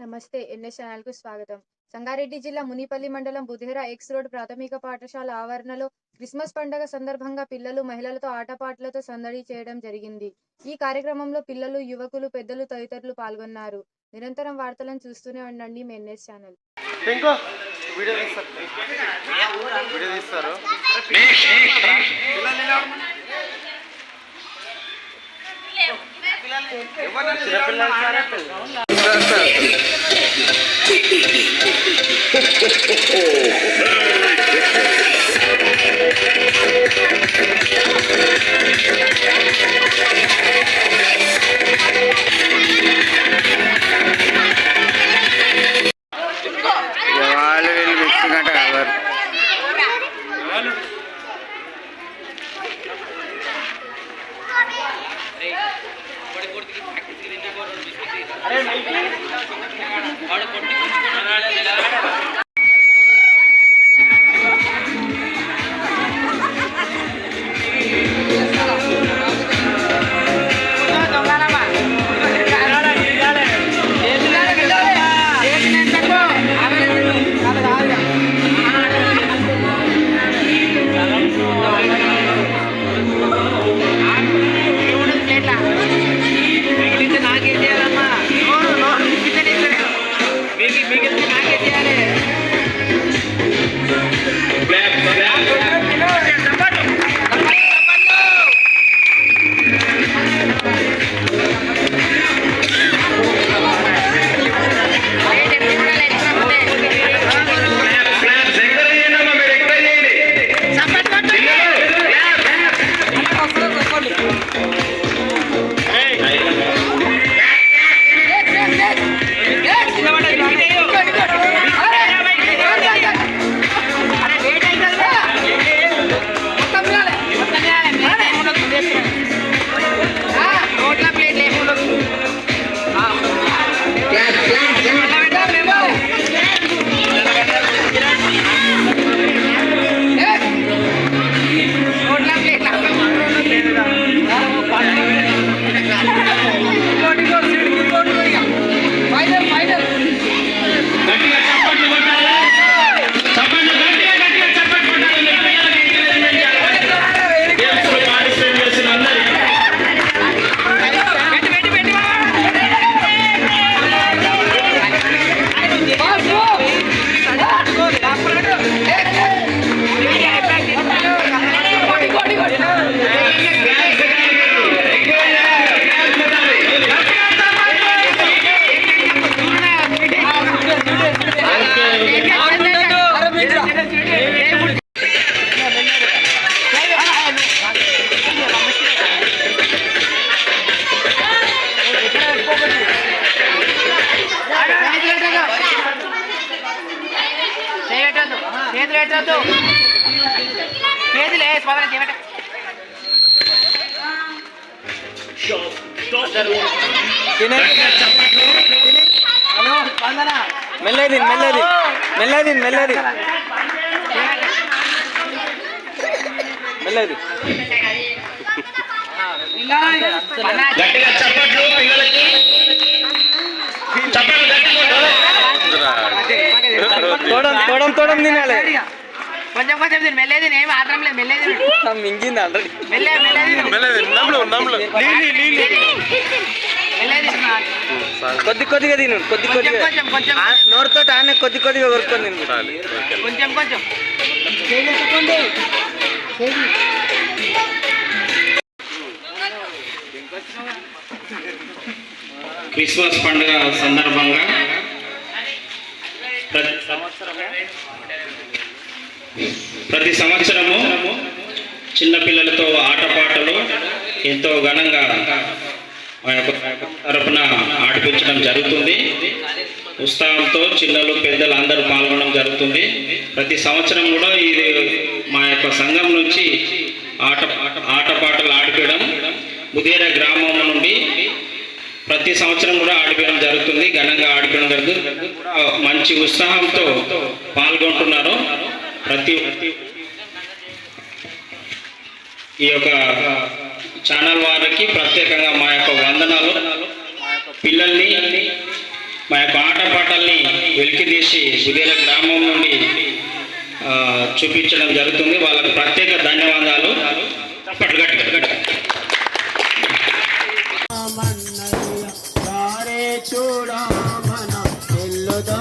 నమస్తే ఎన్ఎస్ ఛానల్కు స్వాగతం. సంగారెడ్డి జిల్లా మునిపల్లి మండలం బుధేరా ఎక్స్ రోడ్ ప్రాథమిక పాఠశాల ఆవరణలో క్రిస్మస్ పండుగ సందర్భంగా పిల్లలు మహిళలతో ఆటపాటలతో సందడి చేయడం జరిగింది. ఈ కార్యక్రమంలో పిల్లలు యువకులు పెద్దలు తదితరులు పాల్గొన్నారు. నిరంతరం వార్తలను చూస్తూనే ఉండండి మీ ఎన్ఎస్ ఛానల్. that's happening. చేతులు పెట్టద్దు. చేతులు చేయట గట్టిగా చప్పట్లు మెల్లది మెల్లది. మెల్లది మెల్లది. మెల్లది. గట్టిగా చప్పట్లు పిల్లలకి. చప్పట్లు గట్టిగా తోడం తోడం తోడం తినాలి. కొంచెం కొంచెం తిను. మెల్లేది ఏమి ఆత్రం లేదు. మెల్లేది మింగింది ఆల్రెడీ మెల్లే మెల్లేది మెల్లేది కొద్ది కొద్దిగా తిను. కొద్ది కొద్దిగా. కొంచెం కొంచెం. నోరుతో ఆయన కొద్ది కొద్దిగా కొరుకొని తిను. కొంచెం కొంచెం. క్రిస్మస్ పండుగ సందర్భంగా ప్రతి సంవత్సరము చిన్నపిల్లలతో ఆటపాటలు ఎంతో ఘనంగా మా యొక్క తరపున ఆడిపించడం జరుగుతుంది. ఉత్సాహంతో చిన్నలు పెద్దలు అందరూ పాల్గొనడం జరుగుతుంది. ప్రతి సంవత్సరం కూడా ఇది మా యొక్క సంఘం నుంచి ఆట ఆటపాటలు ఆడిపించడం. బుధేర గ్రామం నుండి ప్రతి సంవత్సరం కూడా ఆడిపోయడం జరుగుతుంది. ఘనంగా ఆడిపోయడం జరుగుతుంది. కూడా మంచి ఉత్సాహంతో పాల్గొంటున్నారు. ప్రతి ఈ యొక్క ఛానల్ వారికి ప్రత్యేకంగా మా యొక్క వందనాలు. పిల్లల్ని మా యొక్క ఆటపాటల్ని వెలికి తీసి బుదేల గ్రామం నుండి చూపించడం జరుగుతుంది. వాళ్ళకు ప్రత్యేక ధన్యవాదాలు. పట్టుగట్టు గట్టిగా గట్టిగా. చూడా మన ఎల్లుదా